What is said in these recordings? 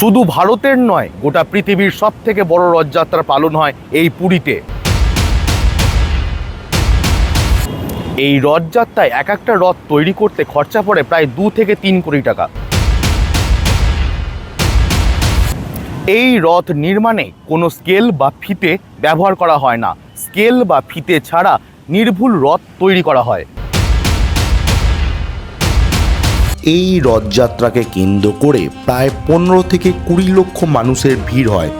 শুধু ভারতের নয়, গোটা পৃথিবীর সব থেকে বড় রথযাত্রা পালন হয় এই পুরীতে। এই রথযাত্রায় এক একটা রথ তৈরি করতে খরচা পড়ে প্রায় দু থেকে তিন কোটি টাকা। এই রথ নির্মাণে কোনো স্কেল বা ফিতে ব্যবহার করা হয় না। স্কেল বা ফিতে ছাড়া নির্ভুল রথ তৈরি করা হয়। এই রথযাত্রাকে কেন্দ্র করে প্রায় পনেরো থেকে কুড়ি লক্ষ মানুষের ভিড় হয়।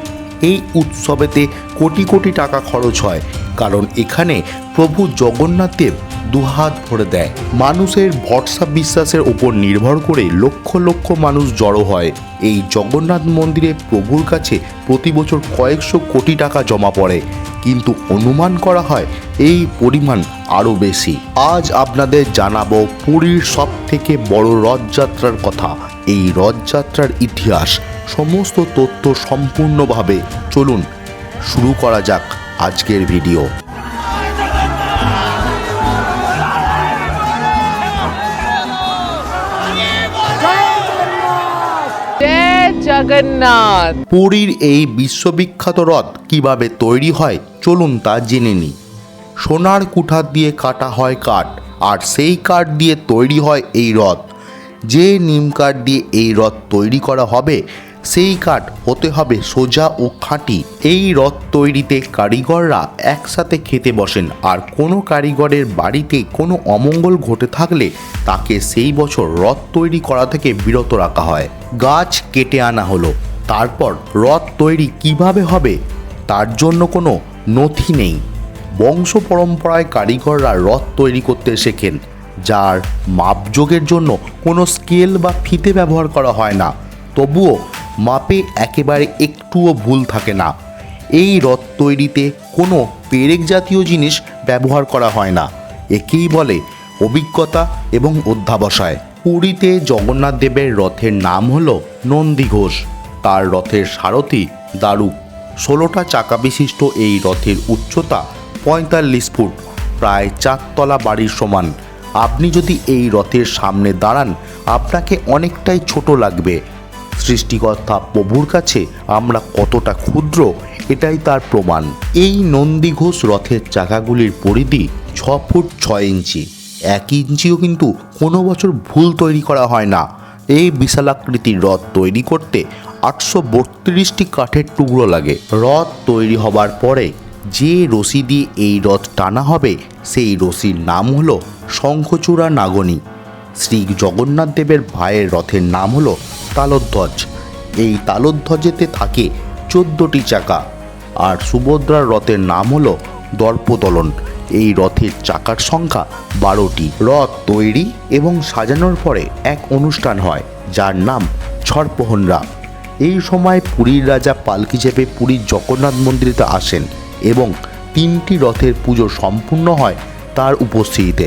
এই উৎসবেতে কোটি কোটি টাকা খরচ হয়। কারণ এখানে প্রভু জগন্নাথ দেব দুহাত ভরে দেয়। মানুষের ভরসা বিশ্বাসের উপর নির্ভর করে লক্ষ লক্ষ মানুষ জড়ো হয়। এই জগন্নাথ মন্দিরে প্রভুর কাছে প্রতি বছর কয়েকশো কোটি টাকা জমা পড়ে। কিন্তু অনুমান করা হয় এই পরিমাণ আরও বেশি। আজ আপনাদের জানাব পুরীর সব থেকে বড় রথযাত্রার কথা। এই রথযাত্রার ইতিহাস, সমস্ত তথ্য সম্পূর্ণভাবে চলুন, শুরু করা যাক। আজকের ভিডিও। জগন্নাথ। পুরীর এই বিশ্ববিখ্যাত রথ কীভাবে তৈরি হয় চলুন তা জেনে নিই। সোনার কুঠার দিয়ে কাটা হয় কাঠ আর সেই কাঠ দিয়ে তৈরি হয় এই রথ যে নিম কাঠ দিয়ে এই রথ তৈরি করা হবে সেই কাঠ হতে হবে সোজা ও খাঁটি। এই রথ তৈরিতে কারিগররা একসাথে খেতে বসেন। আর কোনো কারিগরের বাড়িতে কোনো অমঙ্গল ঘটে থাকলে তাকে সেই বছর রথ তৈরি করা থেকে বিরত রাখা হয়। গাছ কেটে আনা হলো। তারপর রথ তৈরি কীভাবে হবে তার জন্য কোনো নথি নেই। বংশ পরম্পরায় কারিগররা রথ তৈরি করতে শেখেন, যার মাপযোগের জন্য কোনো স্কেল বা ফিতে ব্যবহার করা হয় না। তবুও মাপে একেবারে একটুও ভুল থাকে না। এই রথ তৈরিতে কোনো পেরেক জাতীয় জিনিস ব্যবহার করা হয় না। একেই বলে অভিজ্ঞতা এবং অধ্যাবসায়। পুরীতে জগন্নাথ দেবের রথের নাম হল নন্দী ঘোষ। তার রথের সারথি দারু। ষোলোটা চাকা বিশিষ্ট এই রথের উচ্চতা পঁয়তাল্লিশ ফুট, প্রায় চারতলা বাড়ির সমান। আপনি যদি এই রথের সামনে দাঁড়ান, আপনাকে অনেকটাই ছোট লাগবে। সৃষ্টিকর্তা প্রভুর কাছে আমরা কতটা ক্ষুদ্র, এটাই তার প্রমাণ। এই নন্দী ঘোষ রথের চাকাগুলির পরিধি ছ ফুট ছয় ইঞ্চি। এক ইঞ্চিও কিন্তু কোনো বছর ভুল তৈরি করা হয় না। এই বিশালাকৃতির রথ তৈরি করতে আটশো বত্রিশটি কাঠের টুকরো লাগে। রথ তৈরি হবার পরে যে রশি দিয়ে এই রথ টানা হবে, সেই রশির নাম হলো শঙ্খচূড়া নাগনী। শ্রী জগন্নাথ দেবের ভাইয়ের রথের নাম হলো তালোধ্বজ। এই তালোধ্বজেতে থাকে চোদ্দোটি চাকা। আর সুভদ্রার রথের নাম হলো দর্পদলন এই রথের চাকার সংখ্যা বারোটি। রথ তৈরি এবং সাজানোর পরে এক অনুষ্ঠান হয়, যার নাম ছড়পহনরা। এই সময় পুরীর রাজা পালকি চেপে পুরীর জগন্নাথ মন্দিরেতে আসেন এবং তিনটি রথের পুজো সম্পূর্ণ হয় তার উপস্থিতিতে।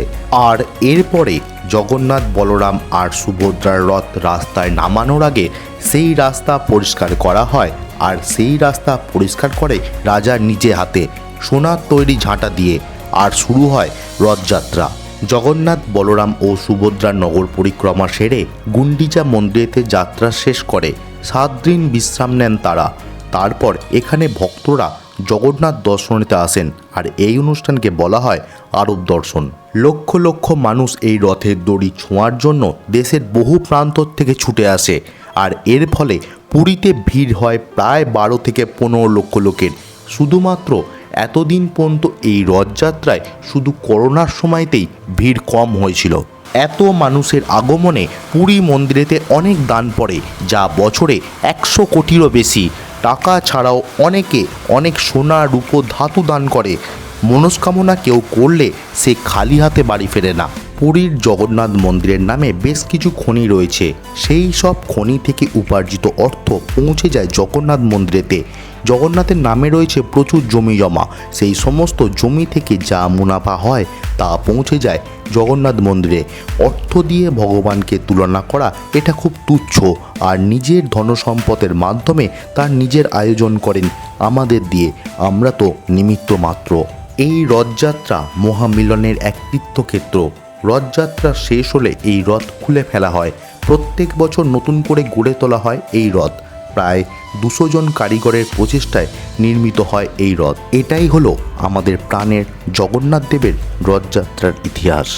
আর এরপরে জগন্নাথ, বলরাম আর সুভদ্রার রথ রাস্তায় নামানোর আগে সেই রাস্তা পরিষ্কার করা হয় আর সেই রাস্তা পরিষ্কার করে রাজা নিজে হাতে সোনার তৈরি ঝাঁটা দিয়ে আর শুরু হয় রথযাত্রা। জগন্নাথ, বলরাম ও সুভদ্রার নগর পরিক্রমা সেরে গুন্ডিচা মন্দিরেতে যাত্রা শেষ করে সাত দিন বিশ্রাম নেন তারা। তারপর এখানে ভক্তরা জগন্নাথ দর্শনীতে আসেন আর এই অনুষ্ঠানকে বলা হয় আরব দর্শন। লক্ষ লক্ষ মানুষ এই রথের দড়ি ছোঁয়ার জন্য দেশের বহু প্রান্ত থেকে ছুটে আসে আর এর ফলে পুরীতে ভিড় হয় প্রায় বারো থেকে পনেরো লক্ষ লোকের। শুধুমাত্র এতদিন পর্যন্ত এই রথযাত্রায় শুধু করোনার সময়তেই ভিড় কম হয়েছিল। এত মানুষের আগমনে পুরী মন্দিরেতে অনেক দান পড়ে, যা বছরে একশো কোটিরও বেশি। টাকা ছাড়াও অনেকে অনেক সোনা, রূপো, ধাতু দান করে। মনস্কামনা কেউ করলে সে খালি হাতে বাড়ি ফেরে না। পুরীর জগন্নাথ মন্দিরের নামে বেশ কিছু খনি রয়েছে। সেই সব খনি থেকে উপার্জিত অর্থ পৌঁছে যায় জগন্নাথ মন্দিরেতে। জগন্নাথের নামে রয়েছে প্রচুর জমি জমা। সেই সমস্ত জমি থেকে যা মুনাফা হয়, তা পৌঁছে যায় জগন্নাথ মন্দিরে। অর্থ দিয়ে ভগবানকে তুলনা করা এটা খুব তুচ্ছ, আর নিজের ধনসম্পদের মাধ্যমে তার নিজের আয়োজন করেন আমাদের দিয়ে। আমরা তো নিমিত্ত মাত্র। এই রথযাত্রা মহামিলনের এক তীর্থক্ষেত্র। রথযাত্রা শেষ হলে এই রথ খুলে ফেলা হয়। প্রত্যেক বছর নতুন করে গড়ে তোলা হয় এই রথ। প্রায় দুশো জন কারিগরের প্রচেষ্টায় নির্মিত হয় এই রথ এটাই হলো আমাদের প্রাণের জগন্নাথ দেবের রথযাত্রার ইতিহাস।